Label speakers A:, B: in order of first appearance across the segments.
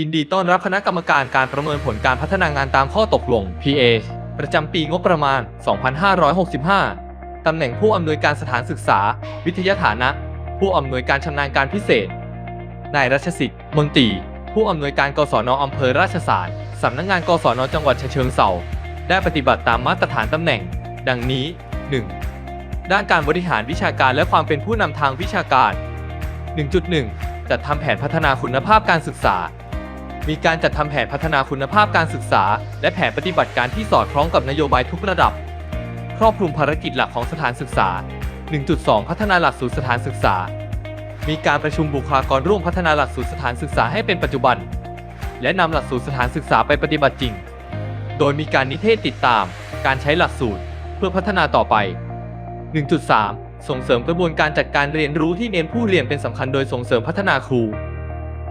A: ยินดีต้อนรับคณะกรรมการการประเมินผลการพัฒนางานตามข้อตกลง PA ประจำปีงบประมาณ 2565 ตำแหน่งผู้อำนวยการสถานศึกษา วิทยาฐานะ ผู้อำนวยการชำนาญการพิเศษ นายรัชสิทธิ์มนตรี ผู้อำนวยการกศนอำเภอราชสารสำนักงานกศนจังหวัดเชิงเทราได้ปฏิบัติตามมาตรฐานตำแหน่ง ดังนี้ 1. ด้านการบริหารวิชาการและความเป็นผู้นำทางวิชาการ 1.1 จัดทำแผนพัฒนาคุณภาพการศึกษา มีการจัดทำแผนพัฒนาคุณภาพการศึกษา และแผนปฏิบัติการที่สอดคล้องกับนโยบายทุกระดับ ครอบคลุมภารกิจหลักของสถานศึกษา 1.2 พัฒนาหลักสูตรสถานศึกษา มีการประชุมบุคลากรร่วมพัฒนาหลักสูตรสถานศึกษาให้เป็นปัจจุบัน และนำหลักสูตรสถานศึกษาไปปฏิบัติจริง โดยมีการนิเทศติดตาม การใช้หลักสูตร เพื่อพัฒนาต่อไป 1.3 ส่งเสริมกระบวนการจัดการเรียนรู้ที่เน้นผู้เรียนเป็นสำคัญโดยส่งเสริมพัฒนาครู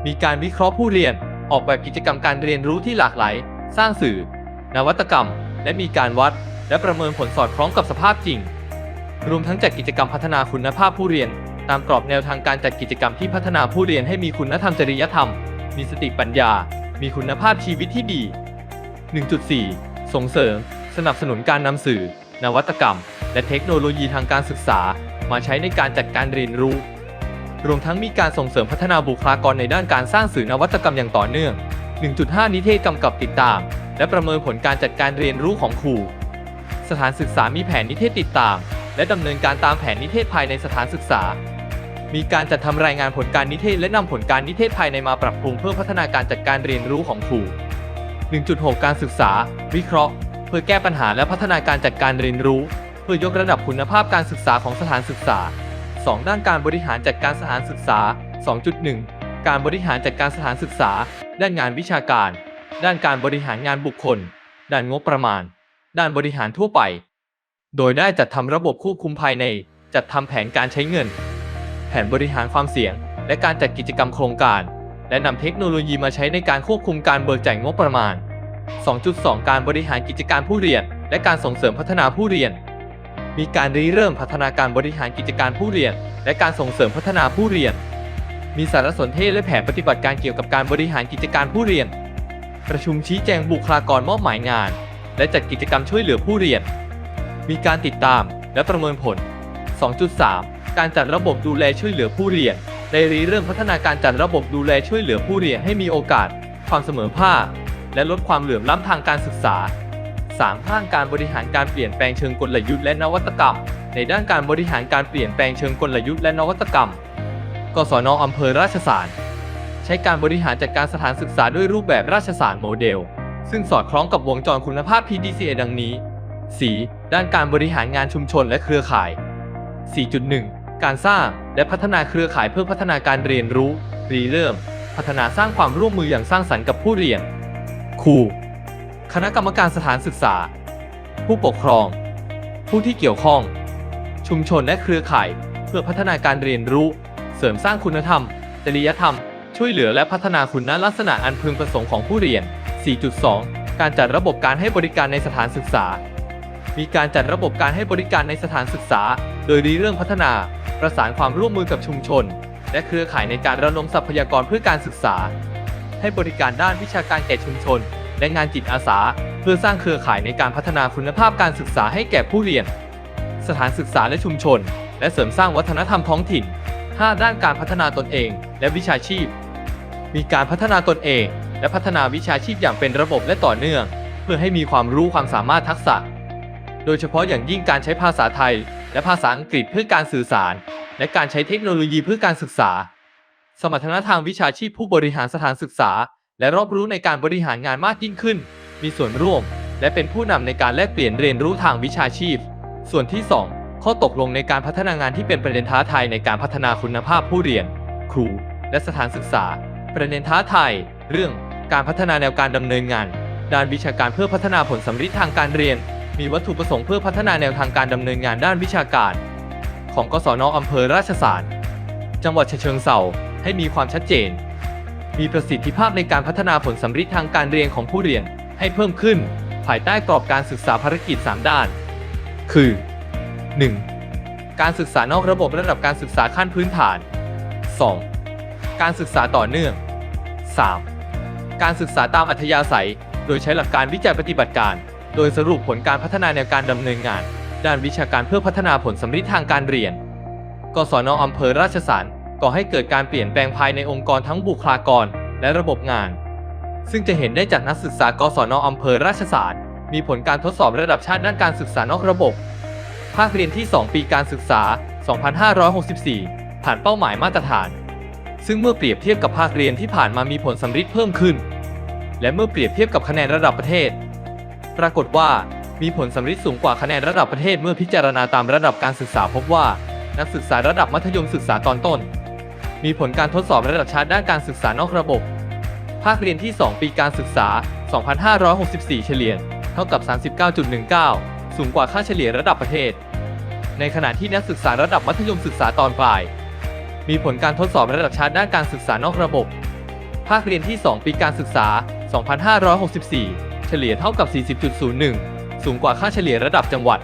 A: มีการวิเคราะห์ผู้เรียน ออกแบบกิจกรรมการเรียนรู้ที่หลากหลาย สร้างสื่อ นวัตกรรม และมีการวัด และประเมินผลสอดคล้องกับสภาพจริง รวมทั้งจัดกิจกรรมพัฒนาคุณภาพผู้เรียน ตามกรอบแนวทางการจัดกิจกรรมที่พัฒนาผู้เรียนให้มีคุณธรรมจริยธรรม มีสติปัญญา มีคุณภาพชีวิตที่ดี 1.4 ส่งเสริม สนับสนุนการนำสื่อ นวัตกรรม และเทคโนโลยีทางการศึกษา มาใช้ในการจัดการเรียนรู้ รวมทั้งมีการส่งเสริมพัฒนาบุคลากรในด้านการสร้างสื่อนวัตกรรมอย่างต่อเนื่อง 1.5 นิเทศกำกับติดตาม และประเมินผลการจัดการเรียนรู้ของครู สถานศึกษามีแผนนิเทศติดตาม และดำเนินการตามแผนนิเทศภายในสถานศึกษา มีการจัดทำรายงานผลการนิเทศ และนำผลการนิเทศภายในมาปรับปรุงเพื่อพัฒนาการจัดการเรียนรู้ของครู 1.6 การศึกษา วิเคราะห์ เพื่อแก้ปัญหาและพัฒนาการจัดการเรียนรู้ เพื่อยกระดับคุณภาพการศึกษาของสถานศึกษา 2. ด้านการบริหารจัดการสถานศึกษา 2.1 การบริหารจัดการสถานศึกษา ด้านงานวิชาการ ด้านการบริหารงานบุคคล ด้านงบประมาณ ด้านบริหารทั่วไป โดยได้จัดทำระบบควบคุมภายใน จัดทำแผนการใช้เงิน แผนบริหารความเสี่ยง และการจัดกิจกรรมโครงการ และนำเทคโนโลยีมาใช้ในการควบคุมการเบิกจ่ายงบประมาณ 2.2 การบริหารกิจการผู้เรียน และการส่งเสริมพัฒนาผู้เรียน มีการริเริ่มพัฒนาการบริหารกิจการผู้เรียน และการส่งเสริมพัฒนาผู้เรียน มีสารสนเทศและแผนปฏิบัติการเกี่ยวกับการบริหารกิจการผู้เรียน ประชุมชี้แจงบุคลากรมอบหมายงาน และจัดกิจกรรมช่วยเหลือผู้เรียน มีการติดตามและประเมินผล 2.3 การจัดระบบดูแลช่วยเหลือผู้เรียนได้ริเริ่มพัฒนาการจัดระบบดูแลช่วยเหลือผู้เรียนให้มีโอกาส ความเสมอภาคและลดความเหลื่อมล้ำทางการศึกษา 3. ด้านการบริหารการเปลี่ยนแปลงเชิงกลยุทธ์และนวัตกรรม ในด้านการบริหารการเปลี่ยนแปลงเชิงกลยุทธ์และนวัตกรรม กศนอำเภอราชสารใช้การบริหารจัดการสถานศึกษาด้วยรูปแบบราชสารโมเดล ซึ่งสอดคล้องกับวงจรคุณภาพ PDCA ดังนี้ 4. ด้านการบริหารงานชุมชนและเครือข่าย 4.1 การสร้างและพัฒนาเครือข่ายเพื่อพัฒนาการเรียนรู้ รีเริ่ม พัฒนาสร้างความร่วมมืออย่างสร้างสรรค์กับผู้เรียนครู คณะกรรมการสถานศึกษา ผู้ปกครอง ผู้ที่เกี่ยวข้อง ชุมชนและเครือข่าย เพื่อพัฒนาการเรียนรู้ เสริมสร้างคุณธรรม จริยธรรม ช่วยเหลือและพัฒนาคุณลักษณะอันพึงประสงค์ของผู้เรียน 4.2 การจัดระบบการให้บริการในสถานศึกษา มีการจัดระบบการให้บริการในสถานศึกษา โดยรีเรื่องพัฒนา ประสานความร่วมมือกับชุมชน และเครือข่ายในการระดมทรัพยากรเพื่อการศึกษา ให้บริการด้านวิชาการแก่ชุมชน และงานจิตอาสา เพื่อสร้างเครือข่ายในการพัฒนาคุณภาพการศึกษาให้แก่ผู้เรียน สถานศึกษาและชุมชน และเสริมสร้างวัฒนธรรมท้องถิ่น 5. ด้านการพัฒนาตนเอง และวิชาชีพ มีการพัฒนาตนเอง และพัฒนาวิชาชีพอย่างเป็นระบบและต่อเนื่อง เพื่อให้มีความรู้ความสามารถทักษะ โดยเฉพาะอย่างยิ่งการใช้ภาษาไทย และภาษาอังกฤษเพื่อการสื่อสาร และการใช้เทคโนโลยีเพื่อการศึกษา สมรรถนะทางวิชาชีพผู้บริหารสถานศึกษา และรอบรู้ในการบริหารงานมากยิ่งขึ้น มีส่วนร่วม และเป็นผู้นำในการแลกเปลี่ยนเรียนรู้ทางวิชาชีพ ส่วนที่ 2 ข้อตกลงในการพัฒนางานที่เป็นประเด็นท้าทายในการพัฒนาคุณภาพผู้เรียน ครู และสถานศึกษา ประเด็นท้าทายเรื่องการพัฒนาแนวการดำเนินงาน ด้านวิชาการเพื่อพัฒนาผลสำฤทธิ์ทางการเรียน มีวัตถุประสงค์เพื่อพัฒนาแนวทางการดำเนินงานด้านวิชาการ ของกศนอำเภอราชสารจังหวัดฉะเชิงเทราให้มีความชัดเจน มีประสิทธิภาพในการพัฒนาผลสำฤทธิ์ทางการเรียนของผู้เรียนให้เพิ่มขึ้น ภายใต้กรอบการศึกษาภารกิจ 3 ด้าน คือ 1. การศึกษานอกระบบระดับการศึกษาขั้นพื้นฐาน 2. การศึกษาต่อเนื่อง 3. การศึกษาตามอัธยาศัย โดยใช้หลักการวิจัยปฏิบัติการ โดยสรุปผลการพัฒนาแนวการดำเนินงาน ด้านวิชาการเพื่อพัฒนาผลสำลิดทางการเรียน กศนอำเภอราชสาร ก่อให้เกิดการเปลี่ยนแปลงภายในองค์กรทั้งบุคลากร และระบบงาน ซึ่งจะเห็นได้จากนักศึกษากศนอำเภอราชสารมีผลการทดสอบระดับชาติด้านการศึกษานอกระบบ ภาคเรียนที่ 2 ปีการศึกษา 2564 ผ่านเป้าหมายมาตรฐาน ซึ่งเมื่อเปรียบเทียบกับภาคเรียนที่ผ่านมามีผลสำลิดเพิ่มขึ้น และเมื่อเปรียบเทียบกับคะแนนระดับประเทศ ปรากฏว่ามีผลสำลิดสูงกว่าคะแนนระดับประเทศเมื่อพิจารณาตามระดับการศึกษาพบว่านักศึกษาระดับมัธยมศึกษาตอนต้น มีผลการทดสอบระดับชาติด้านการศึกษานอกระบบ ภาคเรียนที่ 2 ปีการศึกษา 2564 เฉลี่ยเท่ากับ 39.19 สูงกว่าค่าเฉลี่ยระดับประเทศ ในขณะที่นักศึกษาระดับมัธยมศึกษาตอนปลาย มีผลการทดสอบระดับชาติด้านการศึกษานอกระบบ ภาคเรียนที่ 2 ปีการศึกษา 2564 เฉลี่ยเท่ากับ 40.01 สูงกว่าค่าเฉลี่ยระดับจังหวัด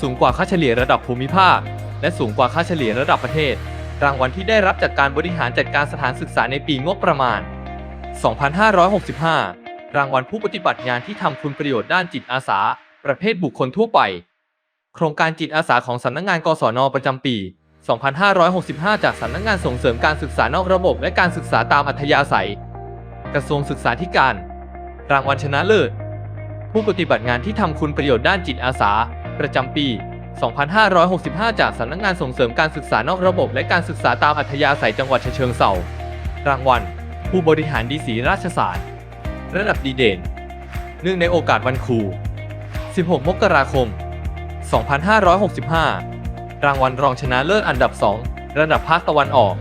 A: สูงกว่าค่าเฉลี่ยระดับภูมิภาค และสูงกว่าค่าเฉลี่ยระดับประเทศ รางวัลที่ได้รับจากการบริหารจัดการสถานศึกษาในปีงบประมาณ 2565 รางวัลผู้ปฏิบัติงานที่ทำคุณประโยชน์ด้านจิตอาสา ประเภทบุคคลทั่วไป โครงการจิตอาสาของสำนักงานกศนประจำปี 2565 จากสำนักงานส่งเสริมการศึกษานอกระบบและการศึกษาตามอัธยาศัย กระทรวงศึกษาธิการ รางวัลชนะเลิศ ผู้ปฏิบัติงานที่ทำคุณประโยชน์ด้านจิตอาสา ประจำปี 2565 จากสำนักงานส่งเสริมการศึกษานอกระบบ และการศึกษาตามอัธยาศัยจังหวัดฉะเชิงเทรารางวัล ผู้บริหารดีศรีราชสารระดับดีเด่น เนื่องในโอกาสวันครู 16 มกราคม 2565 รางวัลรองชนะเลิศอันดับ 2 ระดับภาคตะวันออก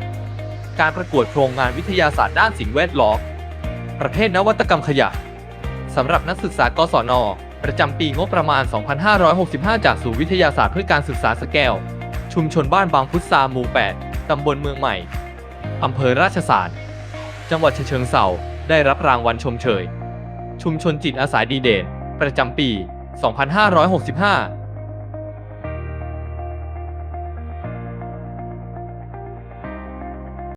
A: การประกวดโครงงานวิทยาศาสตร์ด้านสิ่งแวดล้อมประเภทนวัตกรรมขยะสำหรับนักศึกษากศน ประจำปีงบประมาณ 2565 จากศูนย์วิทยาศาสตร์เพื่อการศึกษาสแกล ชุมชนบ้านบางพุทราหมู่ 8 ตำบลเมืองใหม่ อำเภอราชสารจังหวัดเชิงเทราได้รับรางวัลชมเชย ชุมชนจิตอาสาดีเด่นประจำปี 2565